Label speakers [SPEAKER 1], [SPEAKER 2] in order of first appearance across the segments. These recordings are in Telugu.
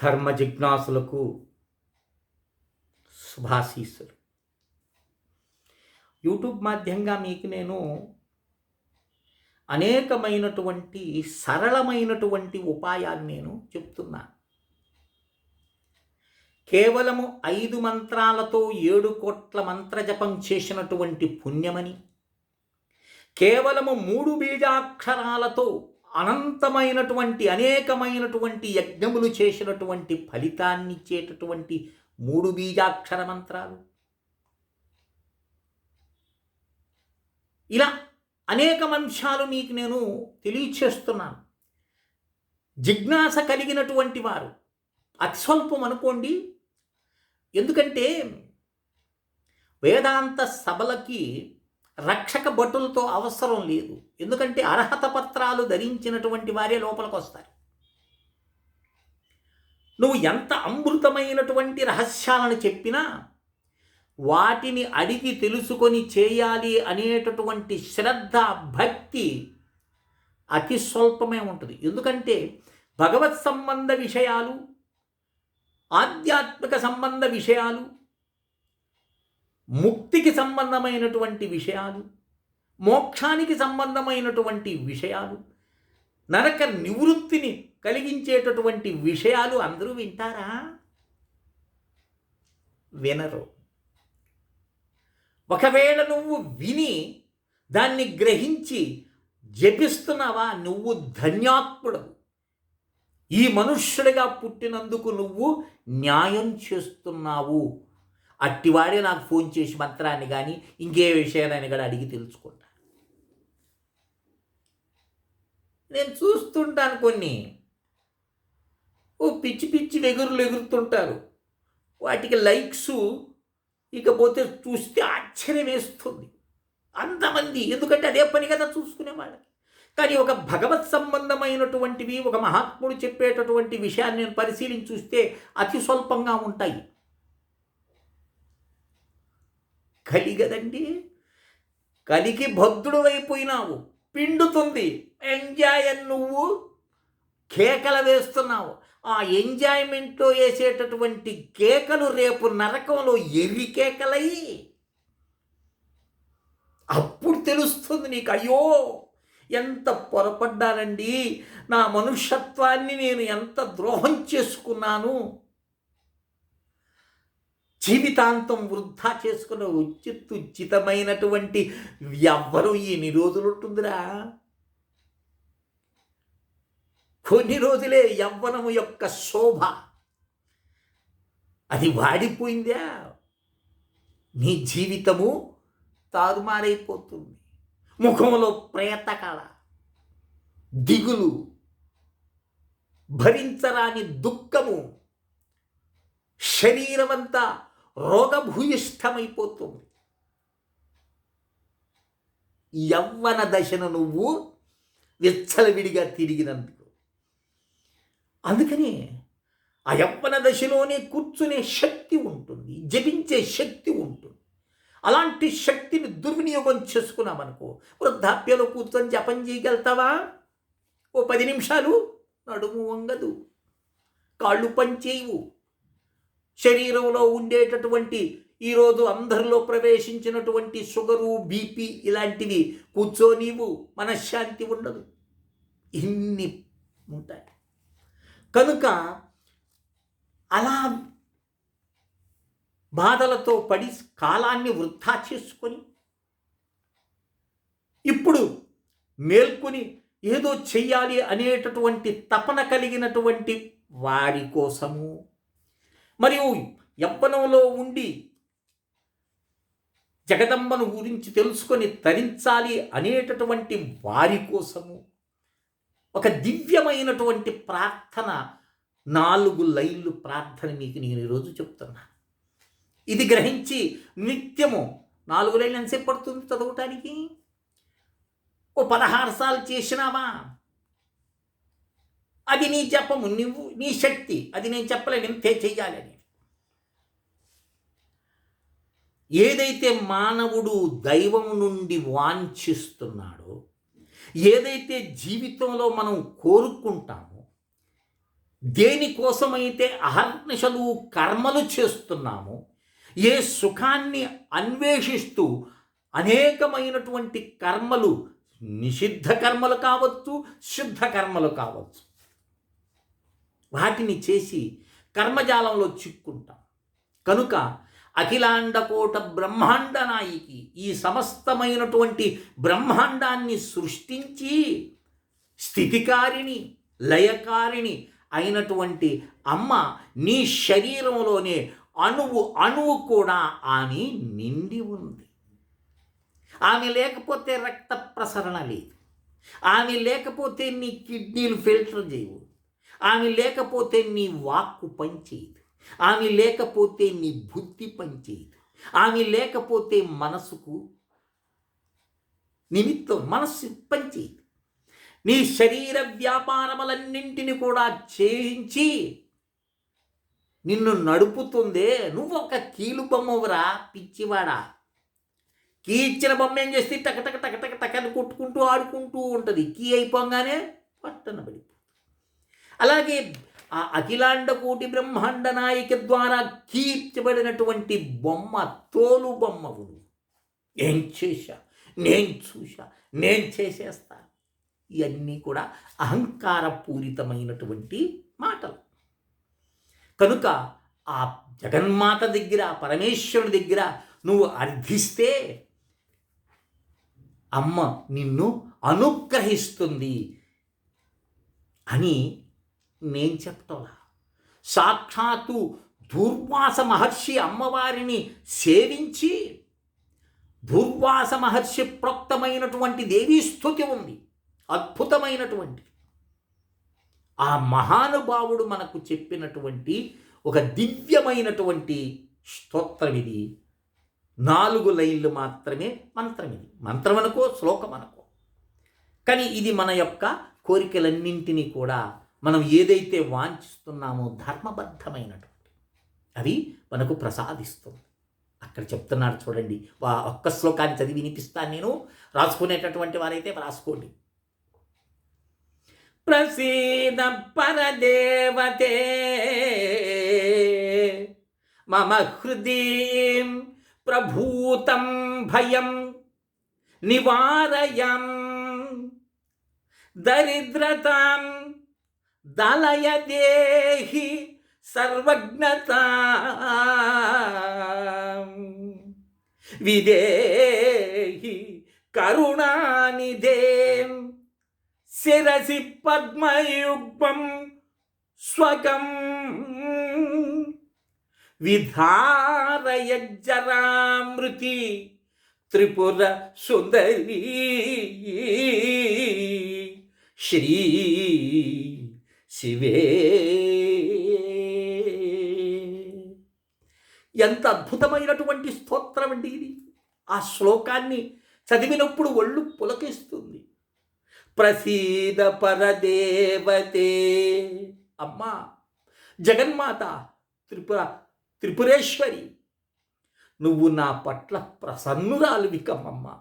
[SPEAKER 1] ధర్మ జిజ్ఞాసులకు శుభాశీస్సులు యూట్యూబ్ మాధ్యంగా మీకు నేను అనేకమైనటువంటి సరళమైనటువంటి ఉపాయాలు నేను చెప్తున్నాను కేవలము ఐదు మంత్రాలతో ఏడు కోట్ల మంత్రజపం చేసినటువంటి పుణ్యమని కేవలము మూడు బీజాక్షరాలతో అనంతమైనటువంటి అనేకమైనటువంటి యజ్ఞములు చేసినటువంటి ఫలితాన్ని ఇచ్చేటటువంటి మూడు బీజాక్షర మంత్రాలు. ఇలా అనేక అంశాలు మీకు నేను తెలియచేస్తున్నాను. జిజ్ఞాస కలిగినటువంటి వారు అత్స్వల్పం అనుకోండి. ఎందుకంటే వేదాంత సభలకి రక్షక భటులతో అవసరం లేదు. ఎందుకంటే అర్హత పత్రాలు ధరించినటువంటి వారే లోపలికి వస్తారు. నువ్వు ఎంత అమృతమైనటువంటి రహస్యాలను చెప్పినా వాటిని అడిగి తెలుసుకొని చేయాలి అనేటటువంటి శ్రద్ధ భక్తి అతి స్వల్పమే ఉంటుంది. ఎందుకంటే భగవత్ సంబంధ విషయాలు ఆధ్యాత్మిక సంబంధ విషయాలు ముక్తికి సంబంధమైనటువంటి విషయాలు మోక్షానికి సంబంధమైనటువంటి విషయాలు నరక నివృత్తిని కలిగించేటటువంటి విషయాలు అందరూ వింటారా? వినరు. ఒకవేళ నువ్వు విని దాన్ని గ్రహించి జపిస్తున్నావా నువ్వు ధన్యాత్ముడవు ఈ మనుష్యుడిగా పుట్టినందుకు నువ్వు న్యాయం చేస్తున్నావు. అట్టివాడే నాకు ఫోన్ చేసి మంత్రాన్ని కానీ ఇంకే విషయాన్ని కూడా అడిగి తెలుసుకుంటా. నేను చూస్తుంటాను కొన్ని. ఓ పిచ్చి పిచ్చి ఎగురులు ఎగురుతుంటారు. వాటికి లైక్స్ ఇకపోతే చూస్తే ఆశ్చర్యం వేస్తుంది. అంతమంది. ఎందుకంటే అదే పని కదా చూసుకునే వాళ్ళకి. కానీ ఒక భగవత్ సంబంధమైనటువంటివి ఒక మహాత్ముడు చెప్పేటటువంటి విషయాన్ని నేను పరిశీలించి చూస్తే అతి స్వల్పంగా ఉంటాయి. కలి కదండి కలికి భద్రుడు అయిపోయినావు పిండుతుంది. ఎంజాయ్ అని నువ్వు కేకలు వేస్తున్నావు. ఆ ఎంజాయ్మెంట్లో వేసేటటువంటి కేకలు రేపు నరకంలో ఎర్రి కేకలై అప్పుడు తెలుస్తుంది నీకు అయ్యో ఎంత పొరపడ్డానండి. నా మనుష్యత్వాన్ని నేను ఎంత ద్రోహం చేసుకున్నాను. జీవితాంతం వృద్ధా చేసుకున్న ఉచిత్ ఉచితమైనటువంటి ఎవ్వరు ఎన్ని రోజులు ఉంటుందిరా? కొన్ని రోజులే యవ్వనము యొక్క శోభ. అది వాడిపోయిందా? నీ జీవితము తారుమారైపోతుంది. ముఖంలో ప్రేతకళ దిగులు భరించరాని దుఃఖము శరీరమంతా రోగభూయిష్టమైపోతుంది. యవ్వన దశను నువ్వు విచ్చలవిడిగా తిరిగినందుకు. అందుకని ఆ యవ్వన దశలోనే కూర్చునే శక్తి ఉంటుంది జపించే శక్తి ఉంటుంది. అలాంటి శక్తిని దుర్వినియోగం చేసుకున్నామనుకో వృద్ధాప్యలో కూర్చొని జపం చేయగలుగుతావా? ఓ పది నిమిషాలు నడుము వంగదు కాళ్ళు పనిచేయవు. శరీరంలో ఉండేటటువంటి ఈరోజు అందరిలో ప్రవేశించినటువంటి షుగరు బీపీ ఇలాంటివి కూర్చోనీవు మనశ్శాంతి ఉండదు. ఇన్ని ఉంటాయి. కనుక అలా బాధలతో పడి కాలాన్ని వృద్ధా చేసుకొని ఇప్పుడు మేల్కొని ఏదో చెయ్యాలి అనేటటువంటి తపన కలిగినటువంటి వారి కోసము మరియు యవ్వనంలో ఉండి జగదంబను గురించి తెలుసుకొని తరించాలి అనేటటువంటి వారి కోసము ఒక దివ్యమైనటువంటి ప్రార్థన నాలుగు లైన్లు ప్రార్థన మీకు నేను ఈరోజు చెప్తున్నాను ఇది గ్రహించి నిత్యము నాలుగు లైన్లు ఎంతసేపు పడుతుంది చదవటానికి? ఓ పదహారు సార్లు చేసినావా? అది నీ జపము నువ్వు నీ శక్తి. అది నేను చెప్పలేను ఇంతే చెయ్యాలని ఏదైతే మానవుడు దైవం నుండి వాంఛిస్తున్నాడో ఏదైతే జీవితంలో మనం కోరుకుంటామో దేనికోసమైతే అహర్నిశలు కర్మలు చేస్తున్నామో ఏ సుఖాన్ని అన్వేషిస్తూ అనేకమైనటువంటి కర్మలు నిషిద్ధ కర్మలు కావచ్చు శుద్ధ కర్మలు కావచ్చు. వాటిని చేసి కర్మజాలంలో చిక్కుంటాం. కనుక అఖిలాండకోట బ్రహ్మాండ నాయికి ఈ సమస్తమైనటువంటి బ్రహ్మాండాన్ని సృష్టించి స్థితికారిణి లయకారిణి అయినటువంటి అమ్మ నీ శరీరంలోనే అణువు అణువు కూడా ఆమె నిండి ఉంది. ఆమె లేకపోతే రక్త ప్రసరణ లేదు. ఆమె లేకపోతే నీ కిడ్నీలు ఫిల్టర్ చేయవు. ఆమె లేకపోతే నీ వాక్కు పనిచేయదు. ఆమె లేకపోతే నీ బుద్ధి పనిచేయదు. ఆమె లేకపోతే మనసుకు నిమిత్తం మనస్సు పనిచేయదు. నీ శరీర వ్యాపారములన్నింటిని కూడా చేయించి నిన్ను నడుపుతుందే. నువ్వు ఒక కీలు బొమ్మవురా పిచ్చివాడా. కీ ఇచ్చిన బొమ్మ ఏం చేస్తే టక టక టక టక టకని కొట్టుకుంటూ ఆడుకుంటూ ఉంటుంది. కీ అయిపోగానే పట్టన పడిపో. అలాగే ఆ అఖిలాండ కోటి బ్రహ్మాండ నాయిక ద్వారా కీర్చబడినటువంటి బొమ్మ తోలు బొమ్మ నువ్వు. ఏం చేశా? నేను చూశా. నేను చేసేస్తా. ఇవన్నీ కూడా అహంకారపూరితమైనటువంటి మాటలు. కనుక ఆ జగన్మాత దగ్గర పరమేశ్వరుడి దగ్గర నువ్వు అర్థిస్తే అమ్మ నిన్ను అనుగ్రహిస్తుంది అని నేను చెప్తాలా సాక్షాత్తు దుర్వాస మహర్షి అమ్మవారిని సేవించి దుర్వాస మహర్షి ప్రోక్తమైనటువంటి దేవీ స్థుతి ఉంది. అద్భుతమైనటువంటి. ఆ మహానుభావుడు మనకు చెప్పినటువంటి ఒక దివ్యమైనటువంటి స్తోత్రం ఇది. నాలుగు లైన్లు మాత్రమే మంత్రం ఇది. మంత్రం అనుకో శ్లోకం అనుకో. కానీ ఇది మన యొక్క కోరికలన్నింటినీ కూడా మనం ఏదైతే వాంఛిస్తున్నామో ధర్మబద్ధమైనటువంటి అవి మనకు ప్రసాదిస్తుంది. అక్కడ చెప్తున్నాడు చూడండి వా ఒక్క శ్లోకాన్ని చదివి వినిపిస్తాను నేను. రాసుకునేటటువంటి వారైతే రాసుకోండి. ప్రసీద పరదేవతే మమ హృదయం ప్రభూతం భయం నివారయం దరిద్రతాం దళయ దేహి సర్వజ్ఞత. విదేహి కరుణానిదేం శిరసి పద్మయుగ్మం స్వగం. విధారయజ్జరామృతి త్రిపుర సుందరీ. శ్రీ శివే. ఎంత అద్భుతమైనటువంటి స్తోత్రం అండి ఇది. ఆ శ్లోకాన్ని చదివినప్పుడు ఒళ్ళు పులకిస్తుంది. ప్రసీద పరదేవతే. అమ్మా జగన్మాత త్రిపుర త్రిపురేశ్వరి నువ్వు నా పట్ల ప్రసన్నురాలివి కమ్మమ్మ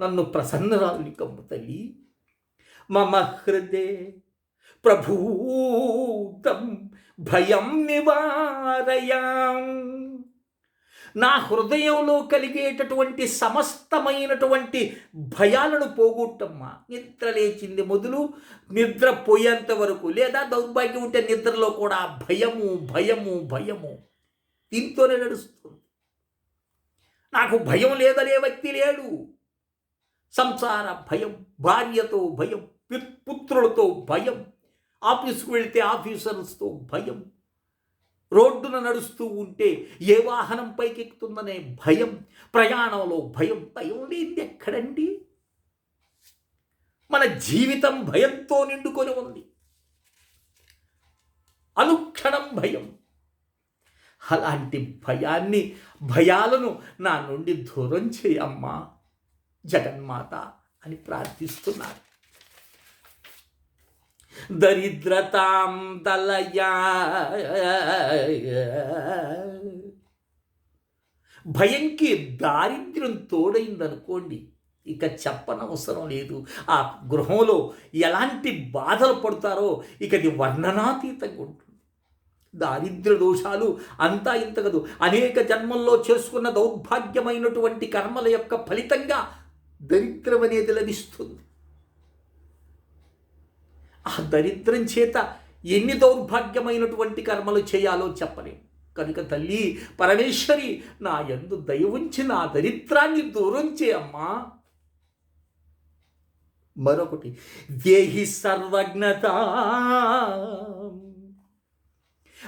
[SPEAKER 1] నన్ను ప్రసన్నురాలివి కమ్ము తల్లి. మమ హృదే ప్రభూతం భయం నివారయాం. నా హృదయంలో కలిగేటటువంటి సమస్తమైనటువంటి భయాలను పోగొట్టమ్మా. నిద్ర లేచింది మొదలు నిద్ర పోయేంత వరకు లేదా దౌర్భాగ్యం ఉంటే నిద్రలో కూడా భయము భయము భయము దీంతోనే నడుస్తుంది. నాకు భయం లేదనే వ్యక్తి లేడు. సంసార భయం భార్యతో భయం పిత్- పుత్రులతో భయం ఆఫీసుకు వెళ్తే ఆఫీసర్స్తో భయం. రోడ్డున నడుస్తూ ఉంటే ఏ వాహనం పైకెక్కుతుందనే భయం. ప్రయాణంలో భయం భయం లేనిది ఎక్కడండి? మన జీవితం భయంతో నిండుకొని ఉంది. అనుక్షణం భయం. అలాంటి భయాన్ని భయాలను నా నుండి దూరం చేయమ్మా. జగన్మాత అని ప్రార్థిస్తున్నారు దరిద్రతాం తలయా. భయంకి దారిద్ర్యం తోడైందనుకోండి ఇక చెప్పనవసరం లేదు. ఆ గృహంలో ఎలాంటి బాధలు పడతారో ఇక అది వర్ణనాతీతంగా ఉంటుంది. దారిద్ర్య దోషాలు అంతా ఇంత కదు. అనేక జన్మల్లో చేసుకున్న దౌర్భాగ్యమైనటువంటి కర్మల యొక్క ఫలితంగా దరిద్రం అనేది లభిస్తుంది. ఆ దరిద్రం చేత ఎన్ని దౌర్భాగ్యమైనటువంటి కర్మలు చేయాలో చెప్పలేం. కనుక తల్లి పరమేశ్వరి నా ఎందు దయ ఉంచి నా దరిద్రాన్ని దూరం చేయమ్మా. మరొకటి దేహి సర్వజ్ఞత.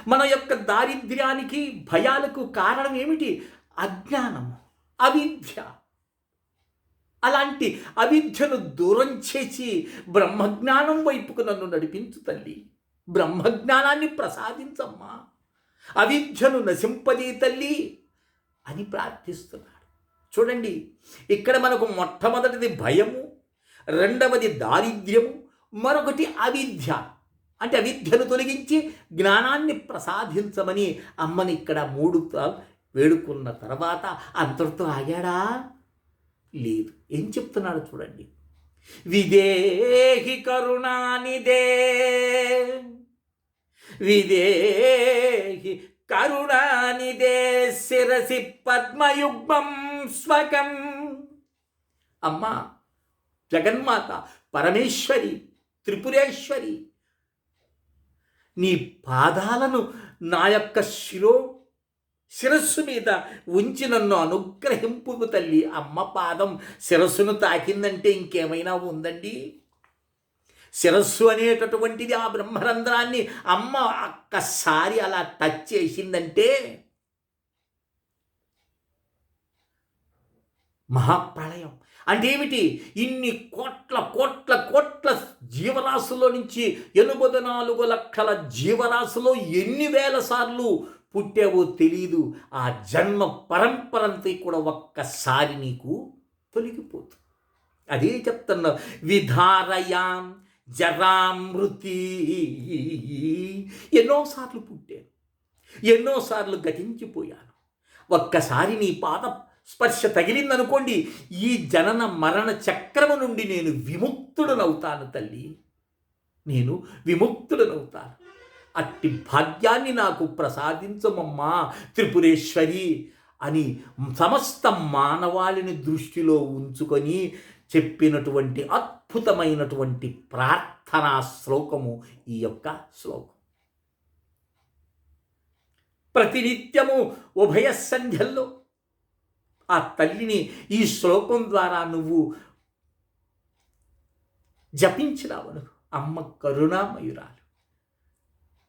[SPEAKER 1] మన యొక్క దారిద్ర్యానికి భయాలకు కారణం ఏమిటి? అజ్ఞానం అవిద్య. అలాంటి అవిద్యను దూరం చేసి బ్రహ్మజ్ఞానం వైపుకు నన్ను నడిపించు తల్లి. బ్రహ్మజ్ఞానాన్ని ప్రసాదించమ్మా. అవిద్యను నశింపది తల్లి అని ప్రార్థిస్తున్నాడు. చూడండి ఇక్కడ మనకు మొట్టమొదటిది భయము రెండవది దారిద్ర్యము మరొకటి అవిద్య. అంటే అవిద్యను తొలగించి జ్ఞానాన్ని ప్రసాదించమని అమ్మని ఇక్కడ మూడు వేడుకున్న తర్వాత అంతటితో ఆగాడా? లేదు. ఏం చెప్తున్నాడు చూడండి. విదేహి కరుణానిదే విదేహి కరుణానిదే శిరసి పద్మయుగ్మం స్వకం. అమ్మా జగన్మాత పరమేశ్వరి త్రిపురేశ్వరి నీ పాదాలను నా యొక్క శిరో శిరస్సు మీద ఉంచి నన్ను అనుగ్రహింపు తల్లి అమ్మ పాదం. శిరస్సును తాకిందంటే ఇంకేమైనా ఉందండి? శిరస్సు అనేటటువంటిది ఆ బ్రహ్మరంధ్రాన్ని అమ్మ ఒక్కసారి అలా టచ్ చేసిందంటే మహాప్రళయం అంటే ఏమిటి ఇన్ని కోట్ల కోట్ల కోట్ల జీవరాశుల నుంచి ఎనిమిది నాలుగు లక్షల జీవరాశులో ఎన్ని వేల సార్లు పుట్టావో తెలియదు ఆ జన్మ పరంపరంతా కూడా ఒక్కసారి నీకు తొలగిపోతుంది. అదే చెప్తున్నా విధారయాం జరామృతి ఎన్నోసార్లు పుట్టాను ఎన్నోసార్లు గతించిపోయాను. ఒక్కసారి నీ పాద స్పర్శ తగిలిందనుకోండి ఈ జనన మరణ చక్రము నుండి నేను విముక్తుడనవుతాను తల్లి. నేను విముక్తుడనవుతాను. అట్టి భాగ్యాన్ని నాకు ప్రసాదించమమ్మా త్రిపురేశ్వరి అని సమస్త మానవాళిని దృష్టిలో ఉంచుకొని చెప్పినటువంటి అద్భుతమైనటువంటి ప్రార్థనా శ్లోకము ఈ యొక్క శ్లోకం. ప్రతినిత్యము ఉభయ సంధ్యల్లో ఆ తల్లిని ఈ శ్లోకం ద్వారా నువ్వు జపించినావు అమ్మ కరుణామయురాలు.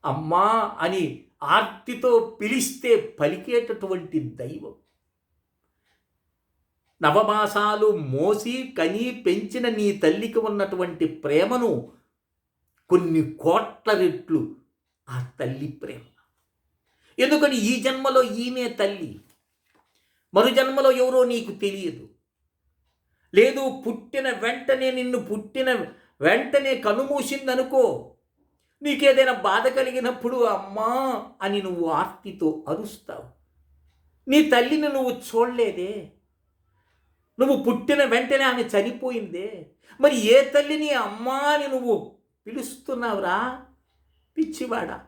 [SPEAKER 1] అమ్మా అని ఆర్తితో పిలిస్తే పలికేటటువంటి దైవం. నవమాసాలు మోసి కని పెంచిన నీ తల్లికి ఉన్నటువంటి ప్రేమను కొన్ని కోట్ల రెట్లు ఆ తల్లి ప్రేమ. ఎందుకని ఈ జన్మలో ఈమె తల్లి? మరు జన్మలో ఎవరో నీకు తెలియదు. లేదు పుట్టిన వెంటనే నిన్ను పుట్టిన వెంటనే కనుమూసిందనుకో నీకేదైనా బాధ కలిగినప్పుడు అమ్మా అని నువ్వు ఆర్తితో అరుస్తావు. నీ తల్లిని నువ్వు చూడలేదే. నువ్వు పుట్టిన వెంటనే ఆమె చనిపోయిందే. మరి ఏ తల్లిని అమ్మా అని నువ్వు పిలుస్తున్నావురా? పిచ్చివాడా.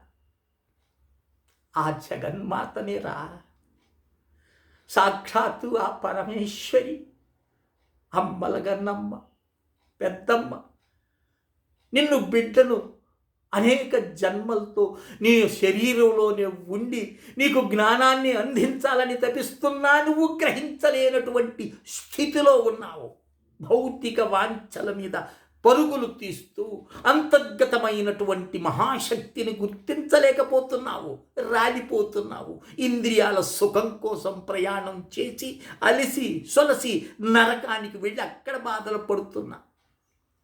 [SPEAKER 1] ఆ జగన్మాతనే రా. సాక్షాత్తు ఆ పరమేశ్వరి అమ్మలగన్నమ్మ పెద్దమ్మ నిన్ను బిడ్డను అనేక జన్మలతో నీ శరీరంలోనే ఉండి నీకు జ్ఞానాన్ని అందించాలని తపిస్తున్నా నువ్వు గ్రహించలేనటువంటి స్థితిలో ఉన్నావు. భౌతిక వాంఛల మీద పరుగులు తీస్తూ అంతర్గతమైనటువంటి మహాశక్తిని గుర్తించలేకపోతున్నావు రాలిపోతున్నావు. ఇంద్రియాల సుఖం కోసం ప్రయాణం చేసి అలిసి సొలసి నరకానికి వెళ్ళి అక్కడ బాధలు పడుతున్నా.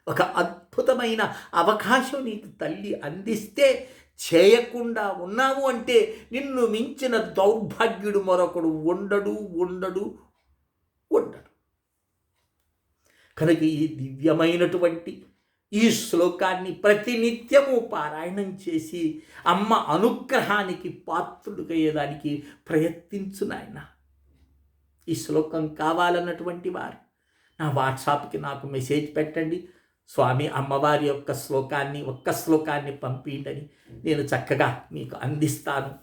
[SPEAKER 1] ఒక అద్భుతమైన అవకాశం నీకు తల్లి అందిస్తే చేయకుండా ఉన్నావు అంటే నిన్ను మించిన దౌర్భాగ్యుడు మరొకడు ఉండడు ఉండడు ఉండడు. కనుక ఈ దివ్యమైనటువంటి ఈ శ్లోకాన్ని ప్రతినిత్యము పారాయణం చేసి అమ్మ అనుగ్రహానికి పాత్రుడుకయ్యేదానికి ప్రయత్నించు నాయన. ఈ శ్లోకం కావాలన్నటువంటి వారు నా వాట్సాప్కి నాకు మెసేజ్ పెట్టండి. స్వామి అమ్మవారి యొక్క శ్లోకాన్ని ఒక్క శ్లోకాన్ని పంపిండని నేను చక్కగా మీకు అందిస్తాను.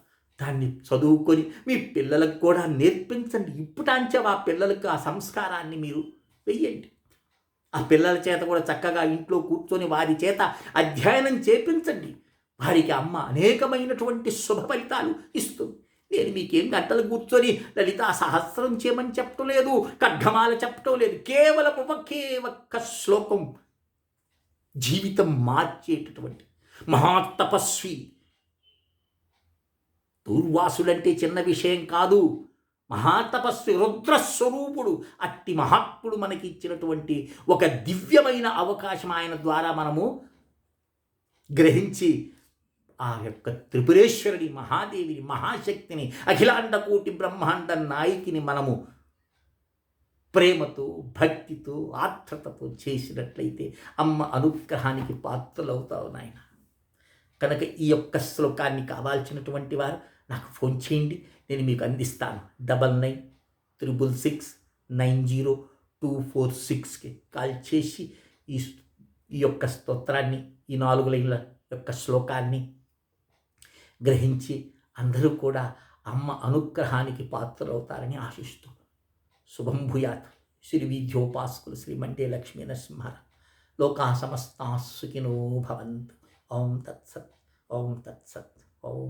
[SPEAKER 1] దాన్ని చదువుకొని మీ పిల్లలకు కూడా నేర్పించండి. ఇప్పుటాంచే ఆ పిల్లలకు ఆ సంస్కారాన్ని మీరు వెయ్యండి. ఆ పిల్లల చేత కూడా చక్కగా ఇంట్లో కూర్చొని వారి చేత అధ్యయనం చేపించండి. వారికి అమ్మ అనేకమైనటువంటి శుభ ఫలితాలు ఇస్తుంది. నేను మీకేం గంటలు కూర్చొని లలిత సహస్రం చేయమని చెప్పటం లేదు ఖడ్గమాల చెప్పటం లేదు. కేవలం ఒకే ఒక్క శ్లోకం జీవితం మార్చేటటువంటి మహాతపస్వి. దూర్వాసులంటే చిన్న విషయం కాదు. మహాతపస్వి రుద్రస్వరూపుడు అట్టి మహాత్ముడు మనకి ఇచ్చినటువంటి ఒక దివ్యమైన అవకాశం ఆయన ద్వారా మనము గ్రహించి ఆ యొక్క త్రిపురేశ్వరుడి మహాదేవిని మహాశక్తిని అఖిలాండ కోటి బ్రహ్మాండ నాయకిని మనము ప్రేమతో భక్తితో ఆత్రతతో చేసినట్లయితే అమ్మ అనుగ్రహానికి పాత్రలవుతావు నాయన. కనుక ఈ యొక్క శ్లోకాన్ని కావాల్సినటువంటి వారు నాకు ఫోన్ చేయండి నేను మీకు అందిస్తాను. Double nine triple six nine zero two four సిక్స్కి కాల్ చేసి ఈ ఈ యొక్క స్తోత్రాన్ని ఈ నాలుగు లైన్ల యొక్క శ్లోకాన్ని గ్రహించి అందరూ కూడా అమ్మ అనుగ్రహానికి పాత్రలవుతారని ఆశిస్తూ శుభం భూయాత్ శ్రీ విద్యోపాసకులు శ్రీ మండే లక్ష్మీ నరసింహార లోకా సమస్తా సుఖినో భవంతు ఓం తత్సత్ ఓం తత్సత్ ఓం